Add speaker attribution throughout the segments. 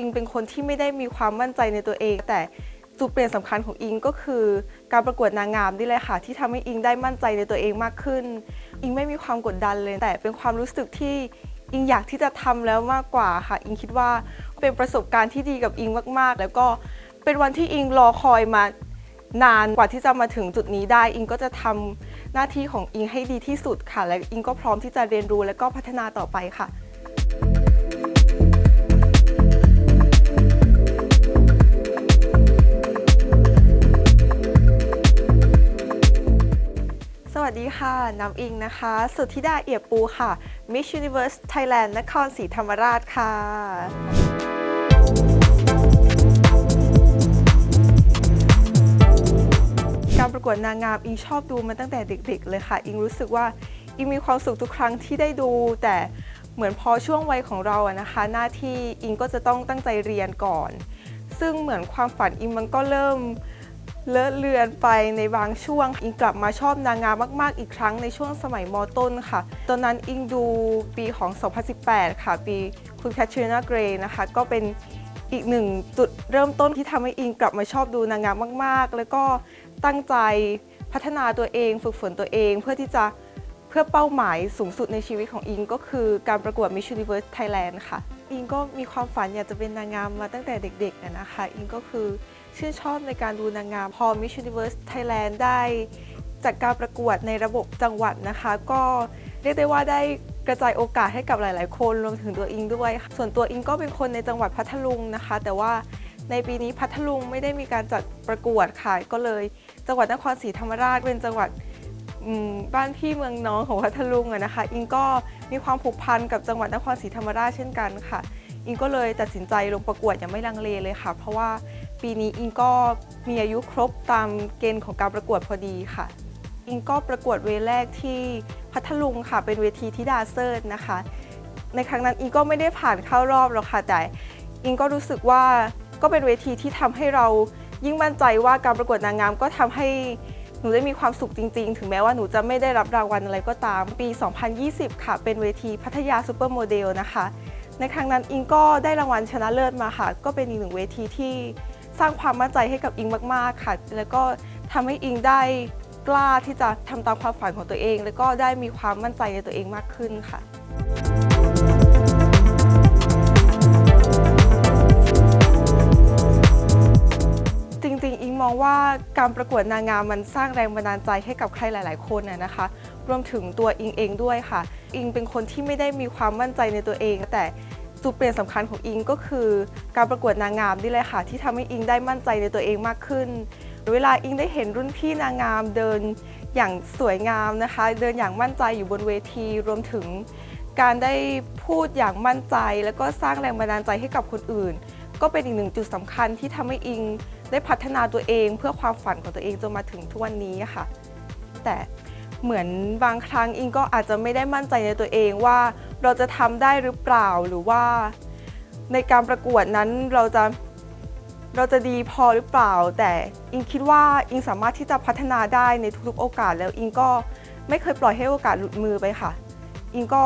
Speaker 1: อิงเป็นคนที่ไม่ได้มีความมั่นใจในตัวเอง แต่จุดเปลี่ยนสำคัญของอิงก็คือ การประกวดนางงามนี่แหละค่ะ ที่ทำให้อิงได้มั่นใจในตัวเองมากขึ้น อิงไม่มีความกดดันเลย แต่เป็นความรู้สึกที่อิงอยากที่จะทำแล้วมากกว่าค่ะ อิงคิดว่าเป็นประสบการณ์ที่ดีกับอิงมาก ๆ แล้วก็เป็นวันที่อิงรอคอยมานานกว่าที่จะมาถึงจุดนี้ได้ อิงก็จะทำหน้าที่ของอิงให้ดีที่สุดค่ะ และอิงก็พร้อมที่จะเรียนรู้และก็พัฒนาต่อไปค่ะ วัสดีค่ะ น้ำอิงนะคะ สุทธิดาเอียบปูค่ะ Miss Universe Thailand นครศรีธรรมราชค่ะการประกวดนางงามอิงชอบดูมาตั้งแต่เด็ก ๆ เลยค่ะ อิงรู้สึกว่าอิงมีความสุขทุกครั้งที่ได้ดู แต่เหมือนพอช่วงวัยของเราอะนะคะ หน้าที่อิงก็จะต้องตั้งใจเรียนก่อน ซึ่งเหมือนความฝันอิงมันก็เริ่ม เลอะเลือนไปในบางช่วง อิงกลับมาชอบนางงามมากๆ อีกครั้งในช่วงสมัยมต้นค่ะ ตอนนั้นอิงดูปีของ 2018 ค่ะ ปีคุณแคทเชอรีนาเกรย์นะคะ ก็เป็นอีกหนึ่งจุดเริ่มต้นที่ทำให้อิงกลับมาชอบดูนางงามมาก ๆ แล้วก็ตั้งใจพัฒนาตัวเองฝึกฝนตัวเอง เพื่อที่จะเพื่อเป้าหมายสูงสุดในชีวิตของอิงก็คือการประกวด Miss Universe Thailand ค่ะ อิงก็มีความฝันอยากจะเป็นนางงามมาตั้งแต่เด็กๆนะคะ อิงก็คือ ชื่นชอบในการดูนางงาม พอ Miss Universe Thailand ได้จัดการประกวดในระบบจังหวัดนะคะ ก็เรียกได้ว่าได้กระจายโอกาสให้กับหลาย ๆ คนรวมถึงตัวอิงด้วย ส่วนตัวอิงก็เป็นคนในจังหวัดพัทลุงนะคะ แต่ว่าในปีนี้พัทลุงไม่ได้มีการจัดประกวดค่ะก็เลย จังหวัดนครศรีธรรมราชเป็นจังหวัดบ้านพี่เมืองน้องของพัทลุงอะนะคะ อิงก็มีความผูกพันกับจังหวัดนครศรีธรรมราชเช่นกันค่ะ อิงก็เลยตัดสินใจลงประกวดอย่างไม่ลังเลเลยค่ะ เพราะว่าปีนี้อิงก็มีอายุครบตามเกณฑ์ของการประกวดพอดีค่ะ อิงก็ประกวดเวแรกที่พัทลุงค่ะ เป็นเวทีทิดาเซิร์นะคะ ในครั้งนั้นอิงก็ไม่ได้ผ่านเข้ารอบหรอกค่ะแต่อิงก็รู้สึกว่าก็เป็นเวทีที่ทำให้เรายิ่งมั่นใจว่าการประกวดนางงามก็ทำให้หนูได้มีความสุขจริง ๆ ถึงแม้ว่าหนูจะไม่ได้รับรางวัลอะไรก็ตามปี 2020 ค่ะ เป็นเวทีพัทยาซูเปอร์โมเดลนะคะ ในครั้งนั้นอิงก็ได้รางวัลชนะเลิศมาค่ะ ก็เป็นอีกหนึ่งเวทีที่สร้างความมั่นใจให้กับอิงมาก ๆ ค่ะ แล้วก็ทำให้อิงได้กล้าที่จะทำตามความฝันของตัวเอง แล้วก็ได้มีความมั่นใจในตัวเองมากขึ้นค่ะจริงๆ อิงมองว่าการประกวดนางงามมันสร้างแรงบันดาลใจให้กับใครหลาย ๆ คนน่ะนะคะ รวมถึงตัวอิงเองด้วยค่ะ อิงเป็นคนที่ไม่ได้มีความมั่นใจในตัวเอง แต่จุดเปลี่ยนสำคัญของอิงก็คือ การประกวดนางงามนี่แหละค่ะ ที่ทำให้อิงได้มั่นใจในตัวเองมากขึ้น เวลาอิงได้เห็นรุ่นพี่นางงามเดินอย่างสวยงามนะคะ เดินอย่างมั่นใจอยู่บนเวที รวมถึงการได้พูดอย่างมั่นใจ แล้วก็สร้างแรงบันดาลใจให้กับคนอื่น ก็เป็นอีกหนึ่งจุดสำคัญที่ทำให้อิงได้พัฒนาตัวเองเพื่อความฝันของตัวเองจนมาถึงทุกวันนี้ค่ะ แต่ เหมือนบางครั้งอิงก็อาจจะไม่ได้มั่นใจในตัวเองว่าเราจะทำได้หรือเปล่าหรือว่า ในการประกวดนั้นเราจะเราจะดีพอหรือเปล่า แต่อิงคิดว่าอิงสามารถที่จะพัฒนาได้ในทุกๆโอกาส แล้วอิงก็ไม่เคยปล่อยให้โอกาสหลุดมือไปค่ะ อิงก็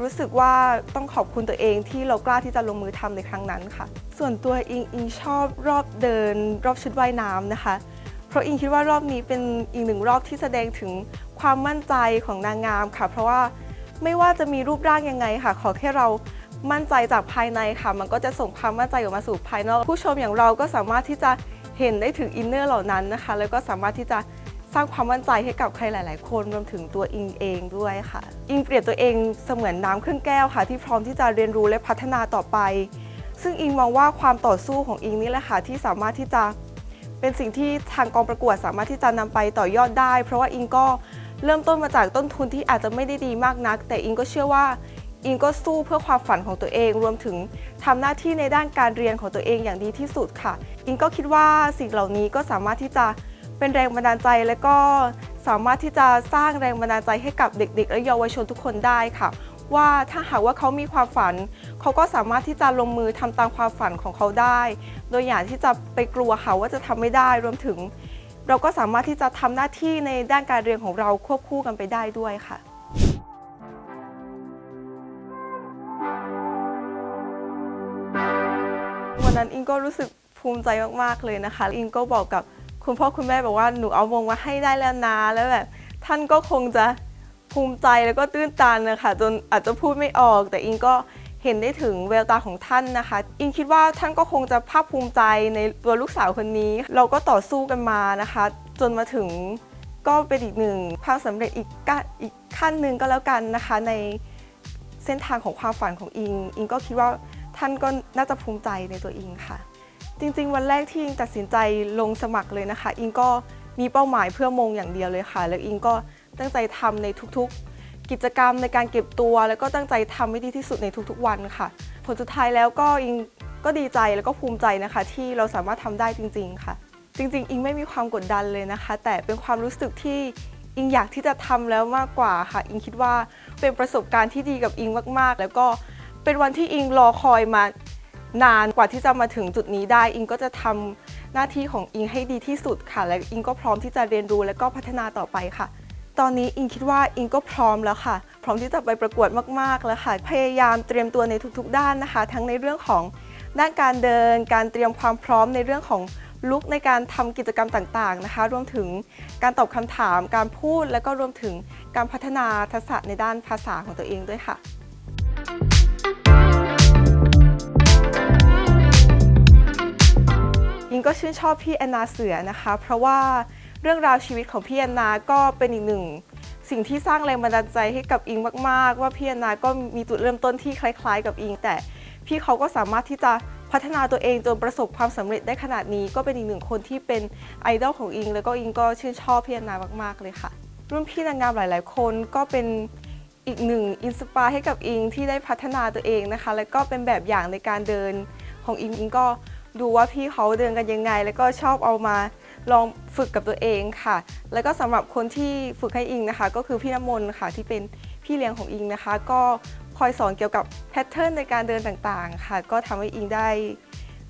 Speaker 1: รู้สึกว่าต้องขอบคุณตัวเองที่เรากล้าที่จะลงมือทำในครั้งนั้นค่ะ ส่วนตัวอิงอิงชอบรอบเดิน รอบชุดว่ายน้ำนะคะ เพราะอิงคิดว่ารอบนี้เป็นอีกหนึ่งรอบที่แสดงถึงความมั่นใจของนางงามค่ะ เพราะว่าไม่ว่าจะมีรูปร่างยังไงค่ะ ขอแค่เรามั่นใจจากภายในค่ะ มันก็จะส่งความมั่นใจออกมาสู่ภายนอก ผู้ชมอย่างเราก็สามารถที่จะเห็นได้ถึงอินเนอร์เหล่านั้นนะคะ แล้วก็สามารถที่จะสร้างความมั่นใจให้กับใครหลาย ๆ คนรวมถึงตัวอิงเองด้วยค่ะ อิงเปรียบตัวเองเสมือนน้ำครึ่งแก้วค่ะ ที่พร้อมที่จะเรียนรู้และพัฒนาต่อไป ซึ่งอิงมองว่าความต่อสู้ของอิงนี่แหละค่ะที่สามารถที่จะ เป็นสิ่งที่ทางกองประกวดสามารถที่จะนำไปต่อยอดได้ เพราะว่าอิงก็เริ่มต้นมาจากต้นทุนที่อาจจะไม่ได้ดีมากนัก แต่อิงก็เชื่อว่าอิงก็สู้เพื่อความฝันของตัวเอง รวมถึงทำหน้าที่ในด้านการเรียนของตัวเองอย่างดีที่สุดค่ะ อิงก็คิดว่าสิ่งเหล่านี้ก็สามารถที่จะเป็นแรงบันดาลใจและก็สามารถที่จะสร้างแรงบันดาลใจให้กับเด็ก ๆ และเยาวชนทุกคนได้ค่ะ ว่าถ้าหากว่าเขามีความฝัน เขาก็สามารถที่จะลงมือทำตามความฝันของเขาได้ โดยอย่าที่จะไปกลัวค่ะว่าจะทำไม่ได้รวมถึง เราก็สามารถที่จะทำหน้าที่ในด้านการเรียนของเราควบคู่กันไปได้ด้วยค่ะวันนั้นอิงก็รู้สึกภูมิใจมากๆเลยนะคะ อิงก็บอกกับคุณพ่อคุณแม่บอกว่าหนูเอามงมาให้ได้แล้วนะแล้วแบบท่านก็คงจะ ภูมิใจแล้วก็ตื้นตันนะคะจนอาจจะพูดไม่ออก แต่อิงก็เห็นได้ถึงแววตาของท่านนะคะ อิงคิดว่าท่านก็คงจะภาคภูมิใจในตัวลูกสาวคนนี้ เราก็ต่อสู้กันมานะคะ จนมาถึงก็เป็นอีกหนึ่งความสำเร็จอีกกอีกขั้นหนึ่งก็แล้วกันนะคะ ในเส้นทางของความฝันของอิง อิงก็คิดว่าท่านก็น่าจะภูมิใจในตัวอิงค่ะ จริง ๆ วันแรกที่อิงตัดสินใจลงสมัครเลยนะคะ อิงก็มีเป้าหมายเพื่อมงอย่างเดียวเลยค่ะ แล้วอิงก็ ตั้งใจทำในทุกๆ กิจกรรมในการเก็บตัว แล้วก็ตั้งใจทำให้ดีที่สุดในทุกๆ วันค่ะ ผลสุดท้ายแล้วก็อิงก็ดีใจแล้วก็ภูมิใจนะคะ ที่เราสามารถทำได้จริง ๆ ค่ะ จริง ๆ อิงไม่มีความกดดันเลยนะคะ แต่เป็นความรู้สึกที่อิงอยากที่จะทำแล้วมากกว่าค่ะ อิงคิดว่าเป็นประสบการณ์ที่ดีกับอิงมากๆ แล้วก็เป็นวันที่อิงรอคอยมานานกว่าที่จะมาถึงจุดนี้ได้ อิงก็จะทำหน้าที่ของอิงให้ดีที่สุดค่ะ และอิงก็พร้อมที่จะเรียนรู้และก็พัฒนาต่อไปค่ะ ตอนนี้อิงคิดว่าอิงก็พร้อมแล้วค่ะ พร้อมที่จะไปประกวดมากๆแล้วค่ะ พยายามเตรียมตัวในทุกๆ ด้านนะคะ ทั้งในเรื่องของด้านการเดิน การเตรียมความพร้อมในเรื่องของลุกในการทำกิจกรรมต่างๆนะคะ รวมถึงการตอบคำถาม การพูด และก็รวมถึงการพัฒนาทักษะในด้านภาษาของตัวเองด้วยค่ะอิงก็ชื่นชอบพี่แอนนาเสือนะคะ เพราะว่า เรื่องราวชีวิตของพี่แอนนาก็เป็นอีกหนึ่ง สิ่งที่สร้างแรงบันดาลใจให้กับอิงมาก ๆ ว่าพี่แอนนาก็มีจุดเริ่มต้นที่คล้าย ๆ กับอิง แต่พี่เขาก็สามารถที่จะพัฒนาตัวเองจนประสบความสำเร็จได้ขนาดนี้ ก็เป็นอีกหนึ่งคนที่เป็นไอดอลของอิง แล้วก็อิงก็ชื่นชอบพี่แอนนามาก ๆ เลยค่ะ รุ่นพี่นางงามหลาย ๆ คนก็เป็นอีกหนึ่งอินสปายให้กับอิงที่ได้พัฒนาตัวเองนะคะ แล้วก็เป็นแบบอย่างในการเดินของอิงอิงก็ดูว่าพี่เขาเดินกันยังไง แล้วก็ชอบเอามา ลองฝึกกับตัวเองค่ะ แล้วก็สำหรับคนที่ฝึกให้อิงนะคะ ก็คือพี่น้ำมนต์ค่ะที่เป็นพี่เลี้ยงของอิงนะคะ ก็คอยสอนเกี่ยวกับแพทเทิร์นในการเดินต่างๆ ค่ะ ก็ทำให้อิงได้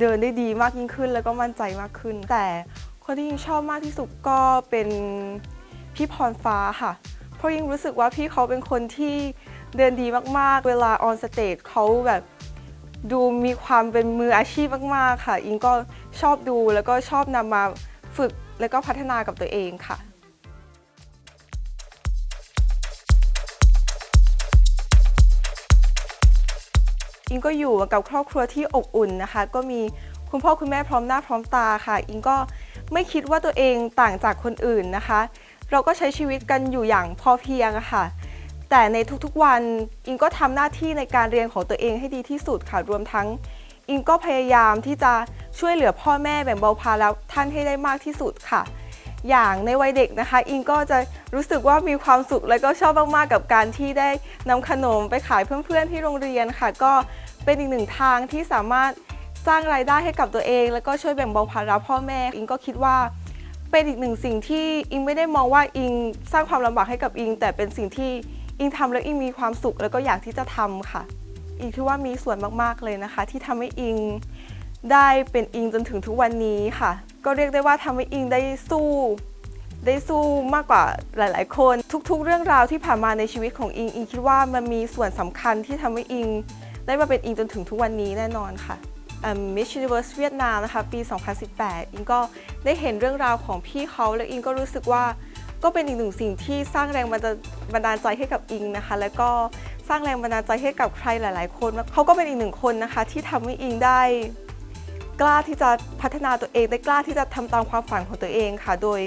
Speaker 1: เดินได้ดีมากยิ่งขึ้น แล้วก็มั่นใจมากขึ้น แต่คนที่อิงชอบมากที่สุดก็เป็นพี่พรฟ้าค่ะ เพราะยิ่งรู้สึกว่าพี่เขาเป็นคนที่เดินดีมากๆ เวลาออนสเตจเขาแบบดูมีความเป็นมืออาชีพมากๆ ค่ะ อิงก็ชอบดูแล้วก็ชอบนำมา ฝึกแล้วก็พัฒนากับตัวเองค่ะอิงก็อยู่กับครอบครัวที่อบอุ่นนะคะ ก็มีคุณพ่อคุณแม่พร้อมหน้าพร้อมตาค่ะ อิงก็ไม่คิดว่าตัวเองต่างจากคนอื่นนะคะ เราก็ใช้ชีวิตกันอยู่อย่างพอเพียงค่ะ แต่ในทุกๆวันอิงก็ทำหน้าที่ในการเรียนของตัวเองให้ดีที่สุดค่ะรวมทั้ง อิงก็พยายามที่จะช่วยเหลือพ่อแม่แบ่งเบาภาระท่านให้ได้มากที่สุดค่ะ อย่างในวัยเด็กนะคะ อิงก็จะรู้สึกว่ามีความสุขและก็ชอบมากๆกับการที่ได้นำขนมไปขายเพื่อนๆที่โรงเรียนค่ะ ก็เป็นอีกหนึ่งทางที่สามารถสร้างรายได้ให้กับตัวเอง แล้วก็ช่วยแบ่งเบาภาระพ่อแม่ อิงก็คิดว่า เป็นอีกหนึ่งสิ่งที่อิงไม่ได้มองว่าอิงสร้างความลำบากให้กับอิง แต่เป็นสิ่งที่อิงทำแล้วอิงมีความสุขแล้วก็อยากที่จะทำค่ะ อิงคิดว่ามีส่วนมากๆเลยนะคะ ที่ทำให้อิงได้เป็นอิงจนถึงทุกวันนี้ค่ะ ก็เรียกได้ว่าทำให้อิงได้สู้ ได้สู้มากกว่าหลาย ๆ คน ทุก ๆ เรื่องราวที่ผ่านมาในชีวิตของอิงอิงคิดว่ามันมีส่วนสำคัญที่ทำให้อิง ได้มาเป็นอิงจนถึงทุกวันนี้แน่นอนค่ะ Miss Universe เวียดนามนะคะปี 2018 อิงก็ได้เห็นเรื่องราวของพี่เขาและอิงก็รู้สึกว่าก็เป็นอีกหนึ่งสิ่งที่สร้างแรงบันดาลใจให้กับอิงนะคะ แล้วก็ สร้างแรงบันดาลใจให้กับใครหลาย ๆ คน เขาก็เป็นอีกหนึ่งคนนะคะ ที่ทำให้อิงได้ กล้าที่จะพัฒนาตัวเอง ได้กล้าที่จะทำตามความฝันของตัวเองค่ะ โดย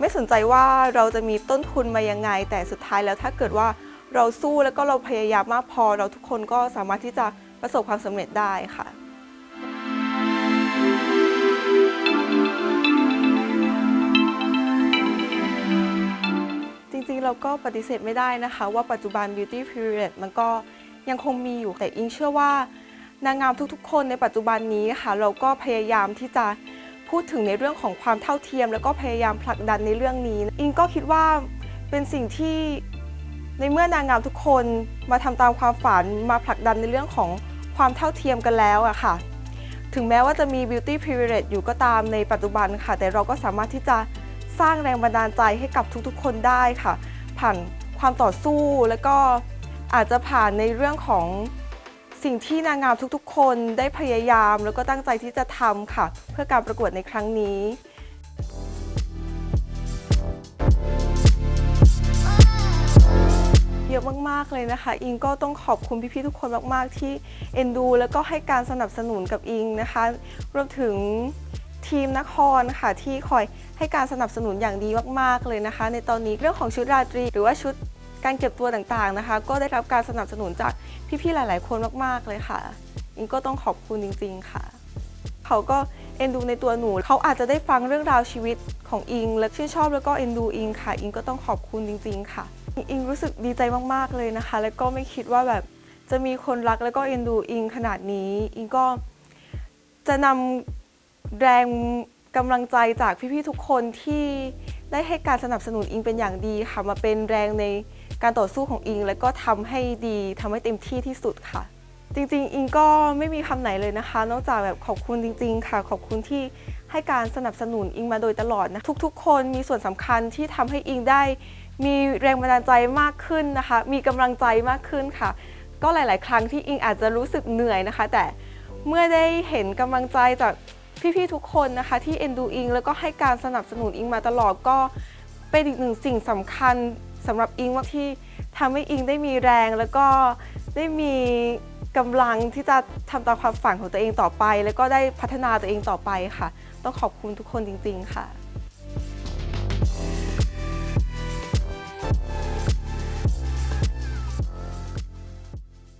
Speaker 1: ไม่สนใจว่าเราจะมีต้นทุนมายังไง แต่สุดท้ายแล้วถ้าเกิดว่าเราสู้แล้วก็เราพยายามมากพอ เราทุกคนก็สามารถที่จะประสบความสำเร็จได้ค่ะ เราก็ปฏิเสธไม่ได้นะคะ ว่าปัจจุบัน beauty period มันก็ยังคงมีอยู่แต่อิงเชื่อว่านางงามทุกๆ คนในปัจจุบันนี้ค่ะ เราก็พยายามที่จะพูดถึงในเรื่องของความเท่าเทียม แล้วก็พยายามผลักดันในเรื่องนี้ อิงก็คิดว่าเป็นสิ่งที่ในเมื่อนางงามทุกคนมาทำตามความฝันมาผลักดันในเรื่องของความเท่าเทียมกันแล้วอะค่ะ ถึงแม้ว่าจะมี beauty period อยู่ก็ตามในปัจจุบันค่ะ แต่เราก็สามารถที่จะสร้างแรงบันดาลใจให้กับทุกๆ คนได้ค่ะ ผ่านความต่อสู้ แล้วก็อาจจะผ่านในเรื่องของสิ่งที่นางงามทุกๆ คนได้พยายาม แล้วก็ตั้งใจที่จะทำค่ะ เพื่อการประกวดในครั้งนี้เยอะมากๆเลยนะคะ อิงก็ต้องขอบคุณพี่ๆทุกคนมากๆ ที่เอ็นดู แล้วก็ให้การสนับสนุนกับอิงนะคะ รวมถึง ทีมนครค่ะที่คอยให้การสนับสนุนอย่างดีมากๆเลยนะคะ ในตอนนี้เรื่องของชุดราตรี หรือว่าชุดการเก็บตัวต่างๆนะคะ ก็ได้รับการสนับสนุนจากพี่ๆหลาย ๆ คนมากๆเลยค่ะ อิงก็ต้องขอบคุณจริง ๆ ค่ะ เขาก็เอ็นดูในตัวหนู เขาอาจจะได้ฟังเรื่องราวชีวิตของอิง และชื่นชอบแล้วก็เอ็นดูอิงค่ะ อิงก็ต้องขอบคุณจริง ๆ ค่ะ อิงรู้สึกดีใจมากๆเลยนะคะ แล้วก็ไม่คิดว่าแบบจะมีคนรักแล้วก็เอ็นดูอิงขนาดนี้ อิงก็จะนำ แรงกำลังใจจากพี่ๆทุกคนที่ได้ให้การสนับสนุนอิงเป็นอย่างดีค่ะ มาเป็นแรงในการต่อสู้ของอิง แล้วก็ทำให้ดีทำให้เต็มที่ที่สุดค่ะ จริงๆ อิงก็ไม่มีคำไหนเลยนะคะ นอกจากแบบขอบคุณจริง ๆ ค่ะ ขอบคุณที่ให้การสนับสนุนอิงมาโดยตลอดนะทุกๆ คนมีส่วนสำคัญที่ทำให้อิงได้ มีแรงบันดาลใจมากขึ้นนะคะ มีกำลังใจมากขึ้นค่ะ ก็หลาย ๆ ครั้งที่อิงอาจจะรู้สึกเหนื่อยนะคะ แต่เมื่อได้เห็นกำลังใจจาก พี่ๆทุกคนนะคะที่เอ็นดูอิง แล้วก็ให้การสนับสนุนอิงมาตลอดก็เป็นอีกหนึ่งสิ่งสำคัญสำหรับอิงว่าที่ทำให้อิงได้มีแรง แล้วก็ได้มีกำลังที่จะทำตามความฝันของตัวเองต่อไป แล้วก็ได้พัฒนาตัวเองต่อไปค่ะ ต้องขอบคุณทุกคนจริง ๆ ค่ะ